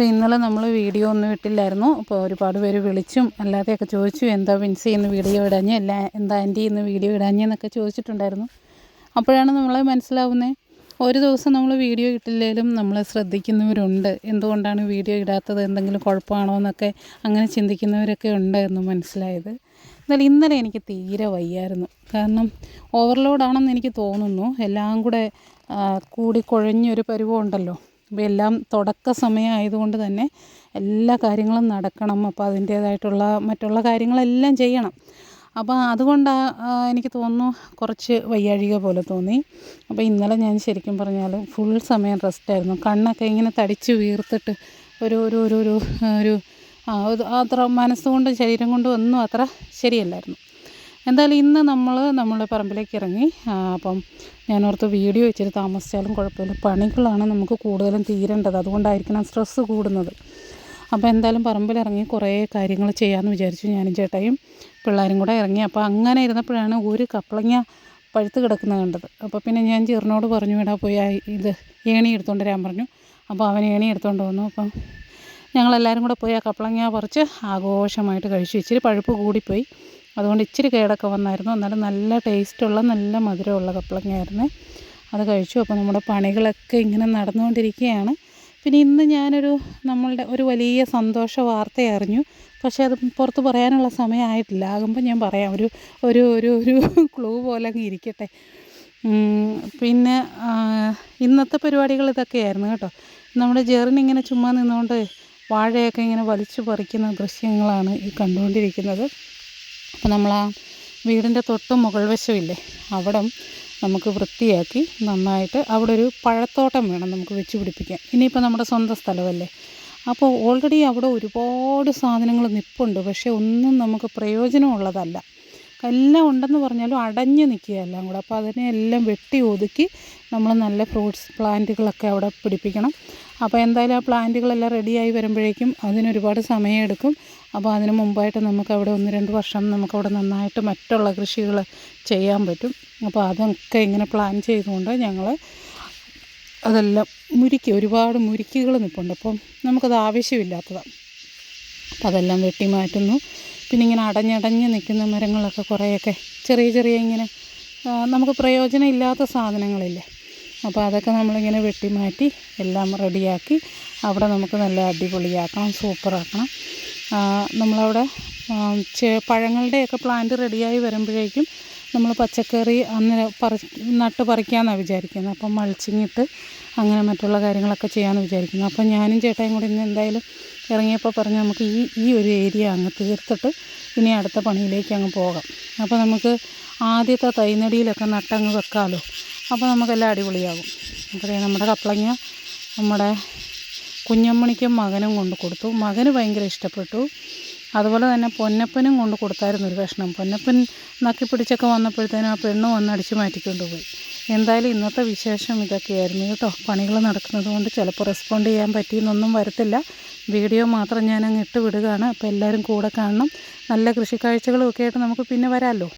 അപ്പോൾ ഇന്നലെ നമ്മൾ വീഡിയോ ഒന്നും ഇട്ടില്ലായിരുന്നു. അപ്പോൾ ഒരുപാട് പേര് വിളിച്ചും അല്ലാതെയൊക്കെ ചോദിച്ചു എന്താ വിൻസി ഇന്ന് വീഡിയോ ഇടാഞ്ഞ്? അല്ല എന്താ ആന്റി ഇന്ന് വീഡിയോ ഇടാഞ്ഞെന്നൊക്കെ ചോദിച്ചിട്ടുണ്ടായിരുന്നു. അപ്പോഴാണ് നമ്മളെ മനസ്സിലാവുന്നത് ഒരു ദിവസം നമ്മൾ വീഡിയോ ഇട്ടില്ലെങ്കിലും നമ്മൾ ശ്രദ്ധിക്കുന്നവരുണ്ട്. എന്തുകൊണ്ടാണ് വീഡിയോ ഇടാത്തത്? എന്തെങ്കിലും കുഴപ്പമാണോ എന്നൊക്കെ അങ്ങനെ ചിന്തിക്കുന്നവരൊക്കെ ഉണ്ട് എന്ന് മനസ്സിലായത്. എന്നാൽ ഇന്നലെ എനിക്ക് തീരെ വയ്യായിരുന്നു. കാരണം ഓവർലോഡാണെന്ന് എനിക്ക് തോന്നുന്നു. എല്ലാം കൂടെ കൂടി കുഴഞ്ഞൊരു പരുവമുണ്ടല്ലോ അപ്പോൾ എല്ലാം തുടക്ക സമയമായതുകൊണ്ട് തന്നെ എല്ലാ കാര്യങ്ങളും നടക്കണം. അപ്പോൾ അതിന്റേതായിട്ടുള്ള മറ്റുള്ള കാര്യങ്ങളെല്ലാം ചെയ്യണം. അപ്പോൾ അതുകൊണ്ടാണ് എനിക്ക് തോന്നുന്നു കുറച്ച് വയ്യാഴിക പോലെ തോന്നി. അപ്പോൾ ഇന്നലെ ഞാൻ ശരിക്കും പറഞ്ഞാൽ ഫുൾ സമയം റെസ്റ്റായിരുന്നു. കണ്ണൊക്കെ ഇങ്ങനെ തടിച്ച് വീർത്തിട്ട് ഒരു ഒരു ഒരു ഒരു ഒരു അത്ര മനസ്സുകൊണ്ടും ശരീരം കൊണ്ടും ഒന്നും അത്ര ശരിയല്ലായിരുന്നു. എന്തായാലും ഇന്ന് നമ്മൾ നമ്മുടെ പറമ്പിലേക്ക് ഇറങ്ങി. അപ്പം ഞാൻ ഓർത്ത് വീഡിയോ വെച്ചിട്ട് താമസിച്ചാലും കുഴപ്പമില്ല. പണികളാണ് നമുക്ക് കൂടുതലും തീരേണ്ടത്. അതുകൊണ്ടായിരിക്കണം സ്ട്രെസ്സ് കൂടുന്നത്. അപ്പോൾ എന്തായാലും പറമ്പിലിറങ്ങി കുറേ കാര്യങ്ങൾ ചെയ്യാമെന്ന് വിചാരിച്ചു ഞാനും ചേട്ടയും പിള്ളേരും കൂടെ ഇറങ്ങി. അപ്പോൾ അങ്ങനെ ഇരുന്നപ്പോഴാണ് ഒരു കപ്പളങ്ങ പഴുത്ത് കിടക്കുന്നത് കണ്ടത്. അപ്പോൾ പിന്നെ ഞാൻ ജീർണോട് പറഞ്ഞു ഇടാ പോയി ഇത് ഏണി എടുത്തുകൊണ്ട് വരാൻ പറഞ്ഞു. അപ്പോൾ അവൻ ഏണി എടുത്തുകൊണ്ട് വന്നു. അപ്പം ഞങ്ങളെല്ലാവരും കൂടെ പോയി ആ കപ്പളങ്ങ പറിച്ച് ആഘോഷമായിട്ട് കഴിച്ചു. ഇച്ചിരി പഴുപ്പ് കൂടിപ്പോയി. അതുകൊണ്ട് ഇച്ചിരി കേടൊക്കെ വന്നായിരുന്നു. എന്നാലും നല്ല ടേസ്റ്റുള്ള നല്ല മധുരമുള്ള കപ്പളങ്ങയായിരുന്നു അത് കഴിച്ചു. അപ്പോൾ നമ്മുടെ പണികളൊക്കെ ഇങ്ങനെ നടന്നുകൊണ്ടിരിക്കുകയാണ്. പിന്നെ ഇന്ന് ഞാനൊരു നമ്മളുടെ ഒരു വലിയ സന്തോഷ വാർത്ത അറിഞ്ഞു. പക്ഷേ അത് പുറത്ത് പറയാനുള്ള സമയമായിട്ടില്ല. ആകുമ്പോൾ ഞാൻ പറയാം. ഒരു ഒരു ഒരു ഒരു ക്ലൂ പോലെ അങ്ങ് ഇരിക്കട്ടെ. പിന്നെ ഇന്നത്തെ പരിപാടികൾ ഇതൊക്കെയായിരുന്നു കേട്ടോ. നമ്മുടെ ജെറിനിങ്ങനെ ചുമ്മാ നിന്നുകൊണ്ട് വാഴയൊക്കെ ഇങ്ങനെ വലിച്ചു പറിക്കുന്ന ദൃശ്യങ്ങളാണ് ഈ കണ്ടുകൊണ്ടിരിക്കുന്നത്. അപ്പോൾ നമ്മൾ ആ വീടിന്റെ തൊട്ട് മുകൾ വശമില്ലേ അവിടം നമുക്ക് വൃത്തിയാക്കി നന്നായിട്ട് അവിടെ ഒരു പഴത്തോട്ടം വേണം നമുക്ക് വെച്ച് പിടിപ്പിക്കാൻ. ഇനിയിപ്പോൾ നമ്മുടെ സ്വന്തം സ്ഥലമല്ലേ? അപ്പോൾ ഓൾറെഡി അവിടെ ഒരുപാട് സാധനങ്ങൾ നിൽപ്പുണ്ട് പക്ഷേ ഒന്നും നമുക്ക് പ്രയോജനമുള്ളതല്ല. എല്ലാം ഉണ്ടെന്ന് പറഞ്ഞാലും അടഞ്ഞു നിൽക്കുക എല്ലാം കൂടെ. അപ്പോൾ അതിനെ എല്ലാം വെട്ടി ഒതുക്കി നമ്മൾ നല്ല ഫ്രൂട്ട്സ് പ്ലാന്റുകളൊക്കെ അവിടെ പിടിപ്പിക്കണം. അപ്പോൾ എന്തായാലും ആ പ്ലാന്റുകളെല്ലാം റെഡിയായി വരുമ്പോഴേക്കും അതിനൊരുപാട് സമയമെടുക്കും. അപ്പോൾ അതിന് മുമ്പായിട്ട് നമുക്ക് അവിടെ ഒന്ന് രണ്ട് വർഷം നമുക്കവിടെ നന്നായിട്ട് മറ്റുള്ള കൃഷികൾ ചെയ്യാൻ പറ്റും. അപ്പോൾ അതൊക്കെ ഇങ്ങനെ പ്ലാൻ ചെയ്തുകൊണ്ട് ഞങ്ങൾ അതെല്ലാം മുരുക്കി ഒരുപാട് മുരിക്കുകൾ നിൽപ്പുണ്ട് അപ്പം നമുക്കത് ആവശ്യമില്ലാത്തതാണ്. അപ്പം അതെല്ലാം വെട്ടി മാറ്റുന്നു. പിന്നെ ഇങ്ങനെ അടഞ്ഞടഞ്ഞ് നിൽക്കുന്ന മരങ്ങളൊക്കെ കുറേയൊക്കെ ചെറിയ ചെറിയ ഇങ്ങനെ നമുക്ക് പ്രയോജനം ഇല്ലാത്ത സാധനങ്ങളില്ലേ. അപ്പോൾ അതൊക്കെ നമ്മളിങ്ങനെ വെട്ടി മാറ്റി എല്ലാം റെഡിയാക്കി അവിടെ നമുക്ക് നല്ല അടിപൊളിയാക്കണം സൂപ്പറാക്കണം. നമ്മളവിടെ പഴങ്ങളുടെയൊക്കെ പ്ലാന്റ് റെഡിയായി വരുമ്പോഴേക്കും നമ്മൾ പച്ചക്കറി അന്ന് പറി നട്ട് പറിക്കാമെന്നാണ് വിചാരിക്കുന്നത്. അപ്പം മൾച്ചിങ്ങിട്ട് അങ്ങനെ മറ്റുള്ള കാര്യങ്ങളൊക്കെ ചെയ്യാമെന്ന് വിചാരിക്കുന്നു. അപ്പം ഞാനും ചേട്ടായും കൂടി ഇന്ന് എന്തായാലും ഇറങ്ങിയപ്പോൾ പറഞ്ഞു നമുക്ക് ഈ ഈ ഒരു ഏരിയ അങ്ങ് തീർത്തിട്ട് ഇനി അടുത്ത പണിയിലേക്ക് അങ്ങ് പോകാം. അപ്പോൾ നമുക്ക് ആദ്യത്തെ തൈനടിയിലൊക്കെ നട്ടങ്ങ് വെക്കാമല്ലോ അപ്പോൾ നമുക്കെല്ലാം അടിപൊളിയാകും. അപ്പോൾ നമ്മുടെ കപ്പളങ്ങ നമ്മുടെ കുഞ്ഞമ്മണിക്കും മകനും കൊണ്ട് കൊടുത്തു. മകന് ഭയങ്കര ഇഷ്ടപ്പെട്ടു. അതുപോലെ തന്നെ പൊന്നപ്പനും കൊണ്ട് കൊടുത്തായിരുന്നു ഒരു കഷ്ണം. പൊന്നപ്പൻ നക്കി പിടിച്ചൊക്കെ വന്നപ്പോഴത്തേനും ആ പെണ്ണ് വന്ന് അടിച്ചു മാറ്റിക്കൊണ്ട് പോയി. എന്തായാലും ഇന്നത്തെ വിശേഷം ഇതൊക്കെയായിരുന്നു കേട്ടോ. പണികൾ നടക്കുന്നത് കൊണ്ട് ചിലപ്പോൾ റെസ്പോണ്ട് ചെയ്യാൻ പറ്റിയെന്നൊന്നും വരത്തില്ല. വീഡിയോ മാത്രം ഞാനങ്ങ് ഇട്ട് വിടുകയാണ്. അപ്പോൾ എല്ലാവരും കൂടെ കാണണം. നല്ല കൃഷിക്കാഴ്ചകളും ഒക്കെ ആയിട്ട് നമുക്ക് പിന്നെ വരാമല്ലോ.